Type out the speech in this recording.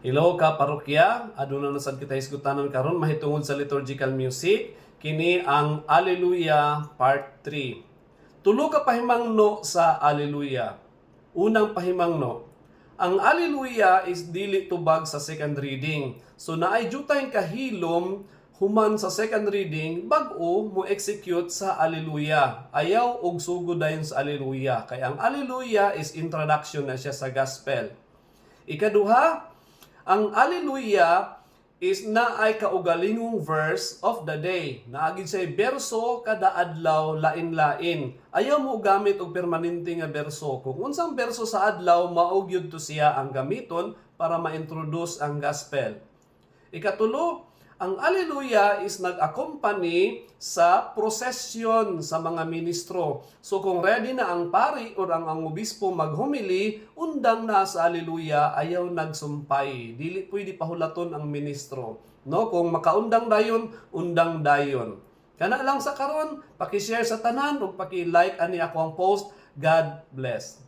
Hello ka aduna na sad kita isgutanon karon mahitungod sa liturgical music kini ang Alleluia Part 3. Tulo ka pahimangno sa Alleluia. Unang pahimangno, ang Alleluia is dili tubag sa second reading. So naay jutay kahilom human sa second reading bag-o mo execute sa Alleluia. Ayaw og sugod dayon sa Alleluia. Kay ang Alleluia is introduction na siya sa gospel. Ikaduha, ang Alleluia is na ay kaugalingong verse of the day. Naagid say berso kada adlaw lain-lain. Ayaw mo gamit og permanente nga berso. Kung unsang berso sa adlaw mao gyud to siya ang gamiton para ma-introduce ang gospel. Ikatulo, ang Alleluia is nag-accompany sa prosesyon sa mga ministro. So kung ready na ang pari o ang, ang obispo maghumili, undang na sa Alleluia, ayaw nagsumpay. Dili pwede pahulaton ang ministro. No, kung makaundang dayon, undang dayon. Kana lang sa karon, paki-share sa tanan ug paki-like ani ako ang post. God bless.